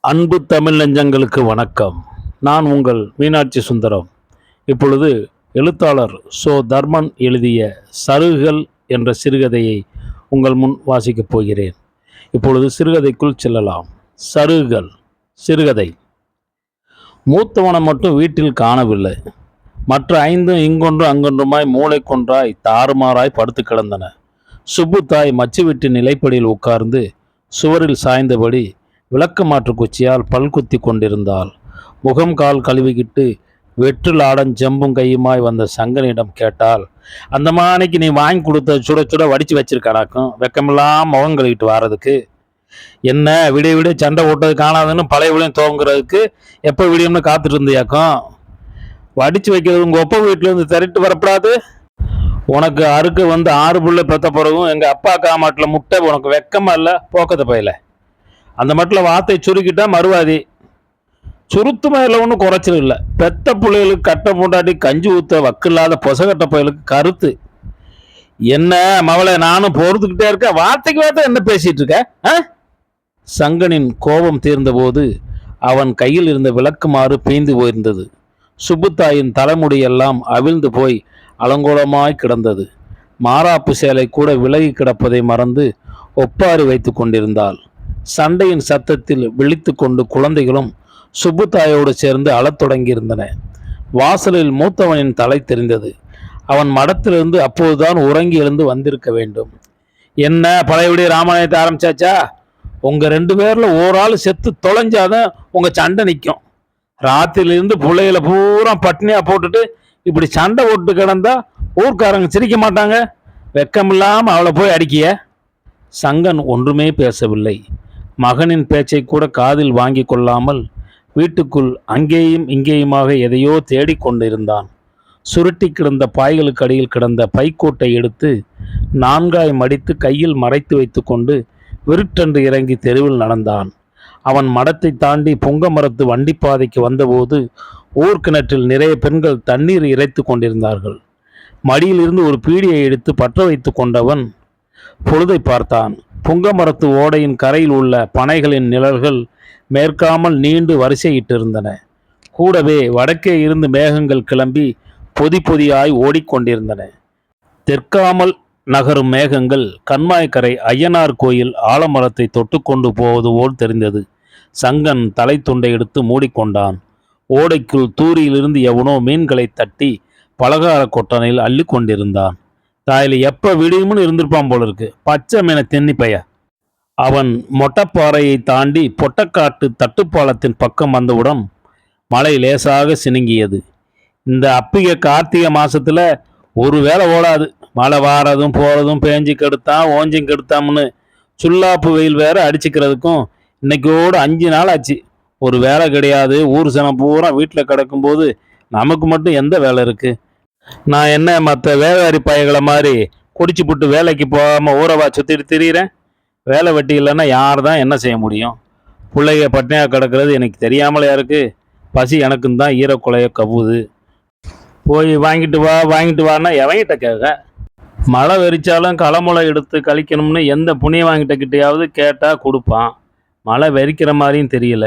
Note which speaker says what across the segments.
Speaker 1: அன்பு தமிழ் நெஞ்சங்களுக்கு வணக்கம். நான் உங்கள் மீனாட்சி சுந்தரம். இப்பொழுது எழுத்தாளர் சோ தர்மன் எழுதிய சருகுகள் என்ற சிறுகதையை உங்கள் முன் வாசிக்கப் போகிறேன். இப்பொழுது சிறுகதைக்குள் செல்லலாம். சருகுகள் சிறுகதை. மூத்தவனை மட்டும் வீட்டில் காணவில்லை. மற்ற ஐந்தும் இங்கொன்று அங்கொன்றுமாய் மூளைக்கொன்றாய் தாறுமாறாய் படுத்து கிடந்தன. சுப்பு தாய் நிலைப்படியில் உட்கார்ந்து சுவரில் சாய்ந்தபடி விளக்கு மாற்று குச்சியால் பல் குத்தி கொண்டிருந்தாள். முகம் கால் கழுவிக்கிட்டு வெற்றிலாடன் ஜம்பும் கையுமாய் வந்த சங்கனிடம் கேட்டால் அந்த மானைக்கு நீ வாங்கி கொடுத்த சுட சுட வடிச்சு வச்சிருக்கானாக்கும் வெக்கமெல்லாம் முகம் கழுவிட்டு வாரதுக்கு. என்ன விடிய விடிய சண்டை ஓட்டது காணாதுன்னு பழைய விடியும் துவங்குறதுக்கு எப்போ விடியும்னு காத்துட்டு இருந்தியாக்கும்? வடிச்சு வைக்கிறது உங்க ஒப்ப வீட்டுல இருந்து திரட்டு வரப்படாது. உனக்கு அறுக்கு வந்து ஆறு புள்ள பெத்த பிறகும் எங்க அப்பா காமாட்டில் முட்டை உனக்கு வெக்கமா இல்ல? போக்கத்தை பையில. அந்த மட்டில் வார்த்தை சுருக்கிட்டா மறுவாதி. சுருத்து இல்லை ஒன்றும் குறைச்சல் இல்லை. பெத்த பிள்ளைகளுக்கு கட்டை பூண்டாட்டி கஞ்சி ஊத்த வக்கில்லாத பொசகட்ட பயலுக்கு கருத்து. என்ன மவளை நானும் பொறுத்துக்கிட்டே இருக்க வார்த்தைக்கு வார்த்தை என்ன பேசிட்டு இருக்க? ஆ? சங்கனின் கோபம் தீர்ந்தபோது அவன் கையில் இருந்த விளக்குமாறு பீந்து போயிருந்தது. சுப்புத்தாயின் தலைமுடியெல்லாம் அவிழ்ந்து போய் அலங்கோலமாய் கிடந்தது. மாறாப்பு சேலை கூட விலகி கிடப்பதை மறந்து ஒப்பாரி வைத்து கொண்டிருந்தாள். சண்டையின் சத்தத்தில் விழித்து கொண்டு குழந்தைகளும் சுப்புத்தாயோடு சேர்ந்து அழத் தொடங்கியிருந்தன. வாசலில் மூத்தவனின் தலை தெரிந்தது. அவன் மடத்திலிருந்து அப்போதுதான் உறங்கி எழுந்து வந்திருக்க வேண்டும். என்ன பழையபடி ராமாயணத்தை ஆரம்பிச்சாச்சா? உங்கள் ரெண்டு பேரில் ஓராள் செத்து தொலைஞ்சாதான் உங்கள் சண்டை நிற்கும் ராத்திரிலிருந்து பிள்ளைகளை பூரா பட்னியா போட்டுட்டு இப்படி சண்டை போட்டு கிடந்தா ஊர்க்காரங்க சிரிக்க மாட்டாங்க. வெக்கமில்லாம அவளை போய் அடிக்கிய. சங்கன் ஒன்றுமே பேசவில்லை. மகனின் பேச்சை கூட காதில் வாங்கி கொள்ளாமல் வீட்டுக்குள் அங்கேயும் இங்கேயுமாக எதையோ தேடிக்கொண்டிருந்தான் சுருட்டி கிடந்த பாய்களுக்கு அடியில் கிடந்த பைக்கோட்டை எடுத்து நான்காய் மடித்து கையில் மறைத்து வைத்துக்கொண்டு விருட்டென்று இறங்கி தெருவில் நடந்தான். அவன் மடத்தை தாண்டி பொங்க மரத்து வண்டிப்பாதைக்கு வந்தபோது ஊர்கிணற்றில் நிறைய பெண்கள் தண்ணீர் இறைத்து கொண்டிருந்தார்கள். மடியிலிருந்து ஒரு பீடியை எடுத்து பற்ற வைத்து கொண்டவன் பொழுதை பார்த்தான். புங்க மரத்து ஓடையின் கரையில் உள்ள பனைகளின் நிழல்கள் மேற்காமல் நீண்டு வரிசையிட்டிருந்தன. கூடவே வடக்கே இருந்து மேகங்கள் கிளம்பி பொதி பொதியாய் ஓடிக்கொண்டிருந்தன. தெற்காமல் நகரும் மேகங்கள் கண்மாய்க்கரை ஐயனார் கோயில் ஆலமரத்தை தொட்டுக்கொண்டு போவது போல் தெரிந்தது. சங்கன் தலை துண்டை எடுத்து மூடிக்கொண்டான். ஓடைக்குள் தூரியிலிருந்து எவனோ மீன்களை தட்டி பலகார கொட்டனையில் அள்ளி கொண்டிருந்தான். தாயில் எப்ப விடியும்னு இருந்திருப்பான் போல இருக்கு பச்சை மீனை தென்னி பைய. அவன் மொட்டைப்பாறையை தாண்டி பொட்டக்காட்டு தட்டுப்பாலத்தின் பக்கம் வந்தவுடன் மழை லேசாக சினுங்கியது. இந்த அப்பிகை கார்த்திகை மாசத்துல ஒரு வேளை ஓடாது. மழை வாரதும் போறதும் பேஞ்சு கெடுத்தான் ஓஞ்சும் கெடுத்தாம்னு சுல்லாப்பு வெயில் வேற அடிச்சுக்கிறதுக்கும் இன்னைக்கோடு அஞ்சு நாள் ஆச்சு ஒரு வேலை கிடையாது. ஊர் சனம் பூரா வீட்டில் கிடக்கும்போது நமக்கு மட்டும் எந்த வேலை இருக்குது நான் என்ன மற்ற வேலைவாரி பயங்களை மாதிரி குடிச்சு புட்டு வேலைக்கு போகாமல் ஊரவா சுற்றிட்டு திரியிறேன்? வேலை வெட்டி இல்லைன்னா யார் தான் என்ன செய்ய முடியும்? பிள்ளைக பட்னியாக கிடக்கிறது எனக்கு தெரியாமலையா இருக்குது பசி எனக்கும் தான் ஈரக்குலைய கவுது போய் வாங்கிட்டு வா வாங்கிட்டு வான்னா எவங்கிட்ட கேட்க? மழை வெறிச்சாலும் களமுளை எடுத்து கழிக்கணும்னு எந்த புண்ணிய வாங்கிட்ட கிட்டையாவது கேட்டால் கொடுப்பான். மழை வெறிக்கிற மாதிரியும் தெரியல.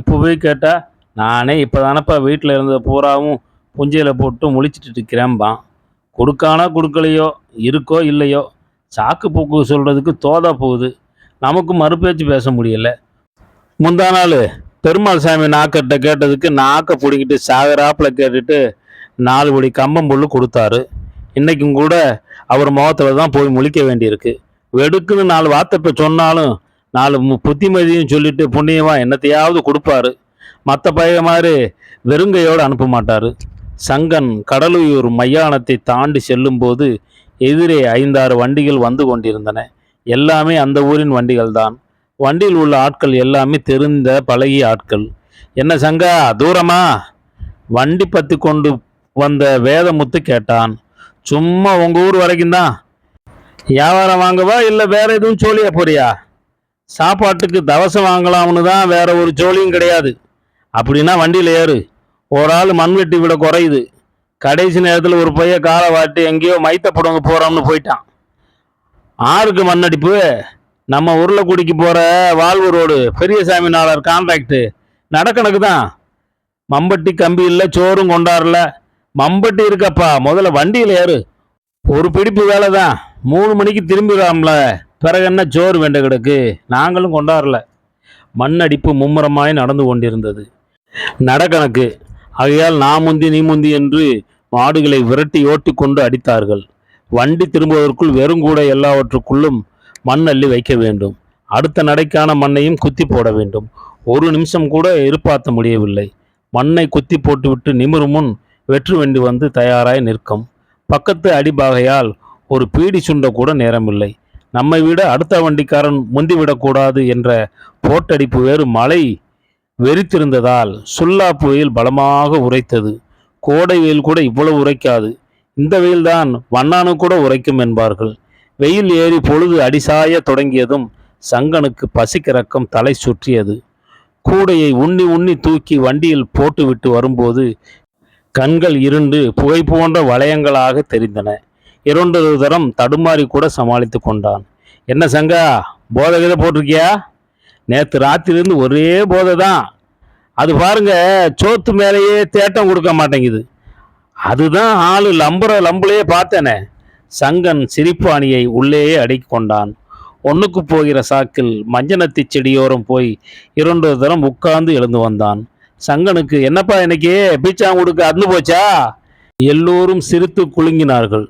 Speaker 1: இப்போ போய் கேட்டால் நானே இப்போ தானப்பா வீட்டில் இருந்த பூராவும் புஞ்சையில் போட்டு முழிச்சிட்டு இருக்கிறேன்பான் கொடுக்கானா கொடுக்கலையோ இருக்கோ இல்லையோ சாக்கு போக்கு சொல்கிறதுக்கு தோதா போகுது. நமக்கு மறுபேச்சு பேச முடியல. முந்தா நாள் பெருமாள் சாமி நாக்கிட்ட கேட்டதுக்கு நாக்கை பிடிக்கிட்டு சாகராப்பில் கேட்டுட்டு நாலு படி கம்பம் புல்லு கொடுத்தாரு. இன்றைக்கும் கூட அவர் முகத்தில் தான் போய் முழிக்க வேண்டியிருக்கு. வெடுக்குன்னு நாலு வார்த்தை இப்போ சொன்னாலும் நாலு மு- புத்திமதியும் சொல்லிட்டு புண்ணியமாக என்னத்தையாவது கொடுப்பாரு. மற்ற பைய மாதிரி வெறுங்கையோடு அனுப்ப மாட்டார். சங்கன் கடலூர் மையானத்தை தாண்டி செல்லும்போது எதிரே ஐந்தாறு வண்டிகள் வந்து கொண்டிருந்தன. எல்லாமே அந்த ஊரின் வண்டிகள் தான் வண்டியில் உள்ள ஆட்கள் எல்லாமே தெரிந்த பழகிய ஆட்கள். என்ன சங்கா தூரமா? வண்டி பத்து கொண்டு வந்த வேதமுத்து கேட்டான். சும்மா உங்கள் ஊர் வரைக்கும் தான் வியாபாரம் வாங்கவா இல்லை வேற எதுவும் சோழியா போறியா? சாப்பாட்டுக்கு தவசம் வாங்கலாம்னு தான் வேற ஒரு ஜோலியும் கிடையாது. அப்படின்னா வண்டியில் ஏறு. ஒரு ஆள் மண்வெட்டி விட குறையுது. கடைசி நேரத்தில் ஒரு பைய காலை வாட்டி எங்கேயோ மைத்தப்படுவங்க போகிறோம்னு போயிட்டான். ஆறுக்கு மண்ணடிப்பு. நம்ம உருளைக்குடிக்கு போகிற வாழ்வு ரோடு பெரியசாமி நாளர் கான்ட்ராக்டு நடக்கணக்கு தான். மம்பட்டி கம்பி இல்லை சோறும் கொண்டாடல. மம்பட்டி இருக்கப்பா முதல்ல வண்டியில் ஏறு. ஒரு பிடிப்பு வேலை தான். மூணு மணிக்கு திரும்பிடலாம்ல பிறகு என்ன ஜோர் வேண்ட கிடக்கு நாங்களும் கொண்டாடல. மண்ணடிப்பு மும்முரமாய் நடந்து கொண்டிருந்தது. நடக்கணக்கு. ஆகையால் நான் முந்தி நீ முந்தி என்று மாடுகளை விரட்டி ஓட்டி கொண்டு அடித்தார்கள். வண்டி திரும்புவதற்குள் வெறுங்கூட எல்லாவற்றுக்குள்ளும் மண் அள்ளி வைக்க வேண்டும். அடுத்த நடைக்கான மண்ணையும் குத்தி போட வேண்டும். ஒரு நிமிஷம் கூட எதிர்பார்த்த முடியவில்லை. மண்ணை குத்தி போட்டுவிட்டு நிமிரும் முன் வெற்று வண்டி வந்து தயாராய் நிற்கும். பக்கத்து அடிபாகையால் ஒரு பீடி சுண்ட கூட நேரமில்லை. நம்மை விட அடுத்த வண்டிக்காரன் முந்திவிடக்கூடாது என்ற போட்டடிப்பு வேறு மழை வெறித்திருந்ததால் சுல்லாப்பு வெயில் பலமாக உரைத்தது. கோடை வெயில் கூட இவ்வளவு உரைக்காது. இந்த வெயில்தான் வண்ணானு கூட உரைக்கும் என்பார்கள். வெயில் ஏறி பொழுது அடிசாய தொடங்கியதும் சங்கனுக்கு பசிக்கிறக்கம் தலை சுற்றியது. கூடையை உண்ணி உண்ணி தூக்கி வண்டியில் போட்டுவிட்டு வரும்போது கண்கள் இருண்டு புகை போன்ற வளையங்களாக தெரிந்தன. இரண்டொரு தரம் தடுமாறி கூட சமாளித்து கொண்டான். என்ன சங்கா போதை கீதை போட்டிருக்கியா? நேற்று ராத்திரிலேருந்து ஒரே போதை தான். அது பாருங்க சோத்து மேலேயே தேட்டம் கொடுக்க மாட்டேங்குது. அதுதான் ஆளு லம்புற லம்புலையே பார்த்தேனே. சங்கன் சிரிப்பு அணியை உள்ளேயே அடக்கி கொண்டான். ஒன்றுக்கு போகிற சாக்கில் மஞ்சனத்தி செடியோரம் போய் இரண்டு தரம் உட்கார்ந்து எழுந்து வந்தான். சங்கனுக்கு என்னப்பா இன்னைக்கு? பீச்சாங்குடுக்கு அந்து போச்சா? எல்லோரும் சிரித்து குலுங்கினார்கள்.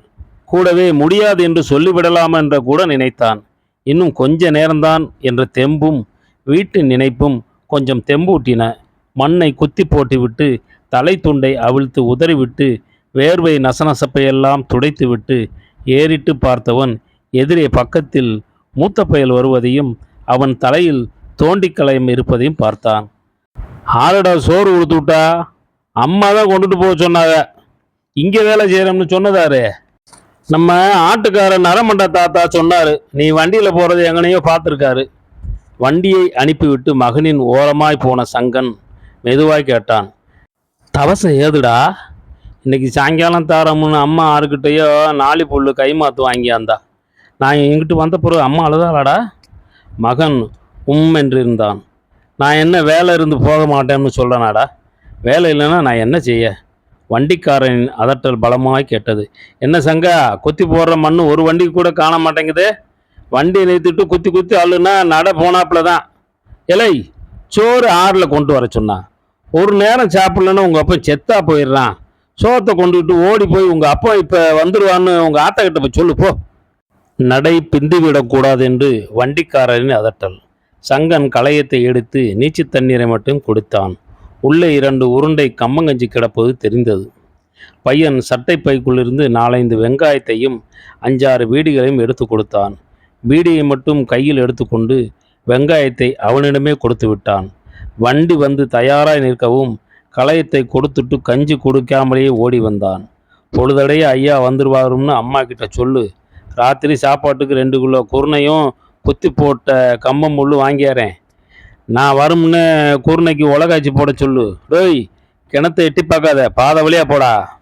Speaker 1: கூடவே முடியாது என்று சொல்லிவிடலாம் என்று கூட நினைத்தான். இன்னும் கொஞ்ச நேரம்தான் என்ற தெம்பும் வீட்டு நினைப்பும் கொஞ்சம் தெம்பூட்டின. மண்ணை குத்தி போட்டுவிட்டு தலை துண்டை அவிழ்த்து உதறிவிட்டு வேர்வை நசநசப்பையெல்லாம் துடைத்துவிட்டு ஏறிட்டு பார்த்தவன் எதிரே பக்கத்தில் மூத்த பயல் வருவதையும் அவன் தலையில் தோண்டிக்கலையும் இருப்பதையும் பார்த்தான். ஆளுடா சோறு கொடுத்துட்டா அம்மா தான் கொண்டுட்டு போக சொன்னாங்க. இங்கே வேலை செய்கிறோம்னு சொன்னதாரு. நம்ம ஆட்டுக்காரர் நரமண்ட தாத்தா சொன்னாரு நீ வண்டியில் போகிறது எங்கனையோ பார்த்துருக்காரு வண்டியை அனுப்பிவிட்டு மகனின் ஓரமாய் போன சங்கன் மெதுவாய் கேட்டான் தவசம் ஏதுடா? இன்னைக்கு சாயங்காலம் தாரம்னு அம்மா ஆறுக்கிட்டேயோ நாளி புல்லு கை மாத்து வாங்கியாந்தா. நான் எங்கிட்டு வந்த பிறகு அம்மா அழுதாளாடா? மகன் உம் என்று இருந்தான் நான் என்ன வேலை இருந்து போக மாட்டேன்னு சொல்கிறேனாடா வேலை இல்லைன்னா நான் என்ன செய்ய? வண்டிக்காரனின் அதட்டல் பலமாய் கேட்டது. என்ன சங்கா குத்தி போடுற மண்ணு ஒரு வண்டிக்கு கூட காண மாட்டேங்குது? வண்டி நிறுத்திட்டு குத்தி குத்தி அள்ளுனா நட போனாப்புல தான். இலை சோறு ஆறில் கொண்டு வர சொன்னான் ஒரு நேரம் சாப்பிட்லன்னு உங்கள் அப்பா செத்தா போயிடுறான். சோத்தை கொண்டுகிட்டு ஓடி போய் உங்கள் அப்பா இப்போ வந்துடுவான்னு உங்கள் ஆத்தக்கிட்ட போய் சொல்லு போ. நடை பிந்துவிடக்கூடாது என்று வண்டிக்காரரின் அதட்டல் சங்கன் களையத்தை எடுத்து நீச்சு தண்ணீரை மட்டும் கொடுத்தான். உள்ளே இரண்டு உருண்டை கம்மங்கஞ்சி கிடப்பது தெரிந்தது. பையன் சட்டை பைக்குள்ளிருந்து நாலைந்து வெங்காயத்தையும் அஞ்சாறு பீடிகளையும் எடுத்து கொடுத்தான். பீடியை மட்டும் கையில் எடுத்துக்கொண்டு வெங்காயத்தை அவனிடமே கொடுத்து விட்டான். வண்டி வந்து தயாராய் நிற்கவும் களையத்தை கொடுத்துட்டு கஞ்சி கொடுக்காமலேயே ஓடி வந்தான். பொழுதடைய ஐயா வந்துருவாருன்னு அம்மா கிட்ட சொல்லு. ராத்திரி சாப்பாட்டுக்கு ரெண்டு கிலோ குருணையும் குத்தி போட்ட கம்பம் முள்ளு வாங்கியாரேன். நான் வரும்னு கூர்ணைக்கு உலகாய்ச்சி போட சொல்லு. டோய் கிணத்தை எட்டி பார்க்காத. பாதை வழியா போடா.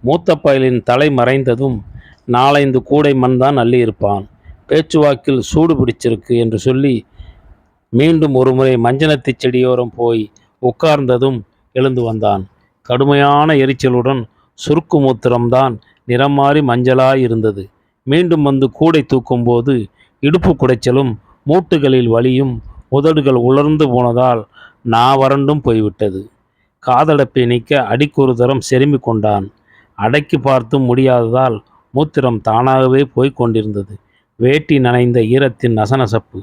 Speaker 1: மூத்த பயலின் தலை மறைந்ததும் நாலைந்து கூடை மண் தான் அள்ளி இருப்பான். பேச்சுவாக்கில் சூடு பிடிச்சிருக்கு என்று சொல்லி மீண்டும் ஒருமுறை மஞ்சனத்தி செடியோரம் போய் உட்கார்ந்ததும் எழுந்து வந்தான். கடுமையான எரிச்சலுடன் சுருக்கு மூத்திரம்தான் நிறம் மாறி மஞ்சளாய் இருந்தது. மீண்டும் வந்து கூடை தூக்கும்போது இடுப்பு குடைச்சலும் மூட்டுகளில் வலியும் உதடுகள் உலர்ந்து போனதால் நா வறண்டும் போய்விட்டது. காதடப்பை நீக்க அடிக்கொரு தரம் செருமி கொண்டான். அடக்கி பார்த்தும் முடியாததால் மூத்திரம் தானாகவே போய்க் கொண்டிருந்தது. வேட்டி நனைந்த ஈரத்தின் நசநசப்பு.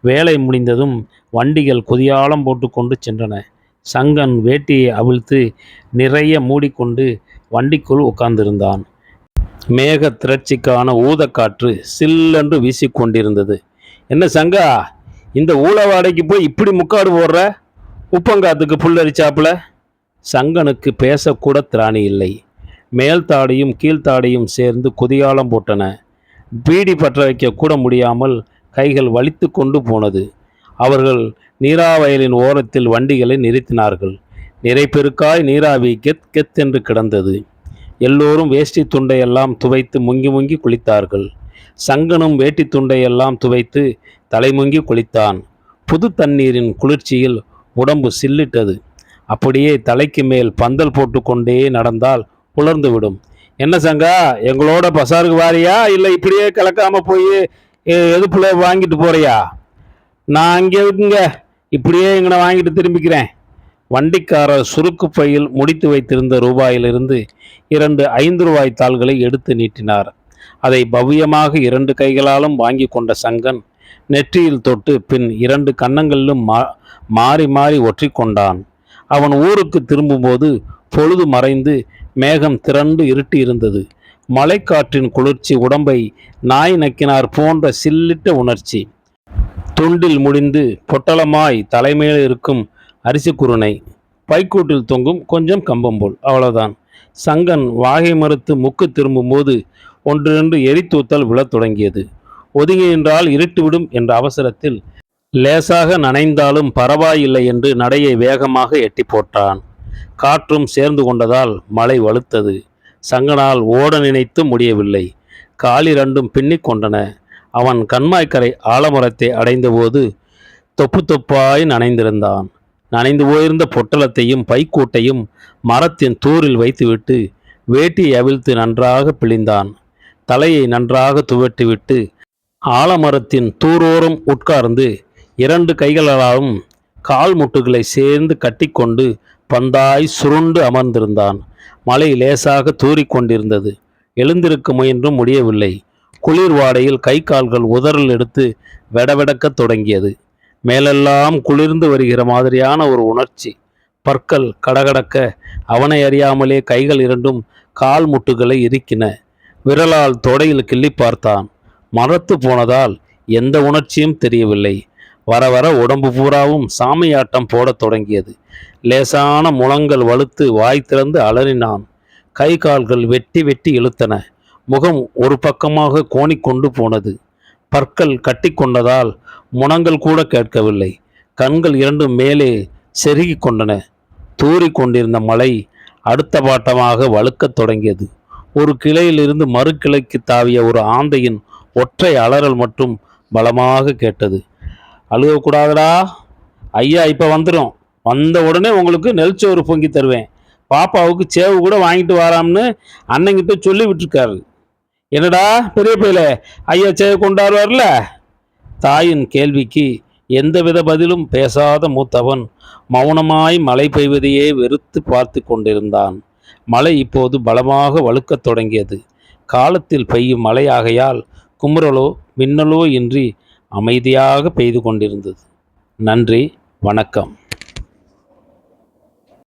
Speaker 1: வேலை முடிந்ததும் வண்டிகள் குதியாலம் போட்டுக்கொண்டு சென்றன. சங்கன் வேட்டியை அவிழ்த்து நிறைய மூடிக்கொண்டு வண்டிக்குள் உட்கார்ந்திருந்தான். மேக திரட்சிக்கான ஊதக்காற்று சில்லென்று வீசிக்கொண்டிருந்தது என்ன சங்கா இந்த ஊழவாடைக்கு போய் இப்படி முக்காடு போடுற? உப்பங்காத்துக்கு புல்லரிச்சாப்புல? சங்கனுக்கு பேசக்கூட திராணி இல்லை. மேல் தாடியும் கீழ்த்தாடியும் சேர்ந்து குதியாலம் போட்டன. பீடி பற்ற வைக்க கூட முடியாமல் கைகள் வலித்து கொண்டு போனது. அவர்கள் நீராவயலின் ஓரத்தில் வண்டிகளை நிறுத்தினார்கள். நிறைப்பெருக்காய் நீராவி கெத் கெத் என்று கிடந்தது. எல்லோரும் வேஷ்டி துண்டையெல்லாம் துவைத்து முங்கி முங்கி குளித்தார்கள். சங்கனும் வேட்டி துண்டையெல்லாம் துவைத்து தலைமுங்கி குளித்தான். புது தண்ணீரின் குளிர்ச்சியில் உடம்பு சில்லிட்டது. அப்படியே தலைக்கு மேல் பந்தல் போட்டுக்கொண்டே நடந்தால் உலர்ந்துவிடும். என்ன சங்கா எங்களோட பசாருக்கு வாரியா? இல்லை இப்படியே கலக்காம போய் எதுப்புல வாங்கிட்டு போறியா? நான் அங்கே இருக்குங்க. இப்படியே எங்களை வாங்கிட்டு திரும்பிக்கிறேன். வண்டிக்காரர் சுருக்கு பையில் முடித்து வைத்திருந்த ரூபாயிலிருந்து இரண்டு ஐந்து ரூபாய் தாள்களை எடுத்து நீட்டினார். அதை பவ்யமாக இரண்டு கைகளாலும் வாங்கி கொண்ட சங்கன் நெற்றியில் தொட்டு பின் இரண்டு கன்னங்களிலும் மா மாறி மாறி ஒற்றி கொண்டான் அவன் ஊருக்கு திரும்பும்போது பொழுது மறைந்து மேகம் திரண்டு இருட்டி இருந்தது மழைக்காற்றின் குளிர்ச்சி உடம்பை நாய் நக்கினார் போன்ற சில்லிட்ட உணர்ச்சி. துண்டில் முடிந்து பொட்டலமாய் தலைமையில் இருக்கும் அரிசி குருணை. பைக்கூட்டில் தொங்கும் கொஞ்சம் கம்பம்போல் அவ்வளவுதான். சங்கன் வாகை மறுத்து முக்கு திரும்பும்போது ஒன்றிரண்டு எரித்தூத்தல் விழத் தொடங்கியது. ஒதுங்கி நின்றால் இருட்டுவிடும் என்ற அவசரத்தில் லேசாக நனைந்தாலும் பரவாயில்லை என்று நடையை வேகமாக எட்டி போட்டான். காற்றும் சேர்ந்து கொண்டதால் மழை வலுத்தது. சங்கனால் ஓட நினைத்து முடியவில்லை. காலி ரெண்டும் பின்னிக் கொண்டன. அவன் கண்மாய்க்கரை ஆலமரத்தை அடைந்தபோது தொப்பு தொப்பாய் நனைந்திருந்தான். நனைந்து போயிருந்த பொட்டலத்தையும் பைக்கூட்டையும் மரத்தின் தூரில் வைத்துவிட்டு வேட்டியை அவிழ்த்து நன்றாக பிழிந்தான். தலையை நன்றாக துவட்டிவிட்டு ஆலமரத்தின் தூரோரம் உட்கார்ந்து இரண்டு கைகளாலும் கால் முட்டுகளை சேர்ந்து கட்டிக்கொண்டு பந்தாய் சுருண்டு அமர்ந்திருந்தான். மழை லேசாக தூறிக்கொண்டிருந்தது. எழுந்திருக்க முயன்றும் முடியவில்லை. குளிர் வாடையில் கை கால்கள் உதறல் எடுத்து வெடவெடக்கத் தொடங்கியது. மேலெல்லாம் குளிர்ந்து வருகிற மாதிரியான ஒரு உணர்ச்சி. பற்கள் கடகடக்க அவனை அறியாமலே கைகள் இரண்டும் கால் முட்டுகளை இறுக்கின. விரலால் தொடையில் கிள்ளி பார்த்தான். மரத்து போனதால் எந்த உணர்ச்சியும் தெரியவில்லை. வர வர உடம்பு பூராவும் சாமியாட்டம் போடத் தொடங்கியது. லேசான முழங்கள் வலுத்து வாய் திறந்து அலறினான். கை கால்கள் வெட்டி வெட்டி இழுத்தன. முகம் ஒரு பக்கமாக கோணிக்கொண்டு போனது. பற்கள் கட்டி கொண்டதால் முனங்கள் கூட கேட்கவில்லை. கண்கள் இரண்டும் மேலே செருகி கொண்டன. தூறி கொண்டிருந்த மலை அடுத்த பாட்டமாக வழுக்கத் தொடங்கியது. ஒரு கிளையிலிருந்து மறு கிளைக்கு தாவிய ஒரு ஆந்தையின் ஒற்றை அலறல் மட்டும் பலமாக கேட்டது. அழுகக்கூடாதடா. ஐயா இப்போ வந்துடும் வந்த உடனே உங்களுக்கு நெல்ச்சோறு பொங்கி தருவேன். பாப்பாவுக்கு சேவு கூட வாங்கிட்டு வராம்னு அண்ணங்கிட்ட சொல்லி விட்டுருக்காரு. என்னடா பெரிய பையில. ஐயா சேவை கொண்டாடுவார்ல? தாயின் கேள்விக்கு எந்தவித பதிலும் பேசாத மூத்தவன் மௌனமாய் மழை பெய்வதையே வெறுத்து பார்த்து கொண்டிருந்தான். மழை இப்போது பலமாக வழுக்கத் தொடங்கியது. காலத்தில் பெய்யும் மழையாகையால் குமுறலோ மின்னலோ இன்றி அமைதியாக பெய்து கொண்டிருந்தது. நன்றி வணக்கம்.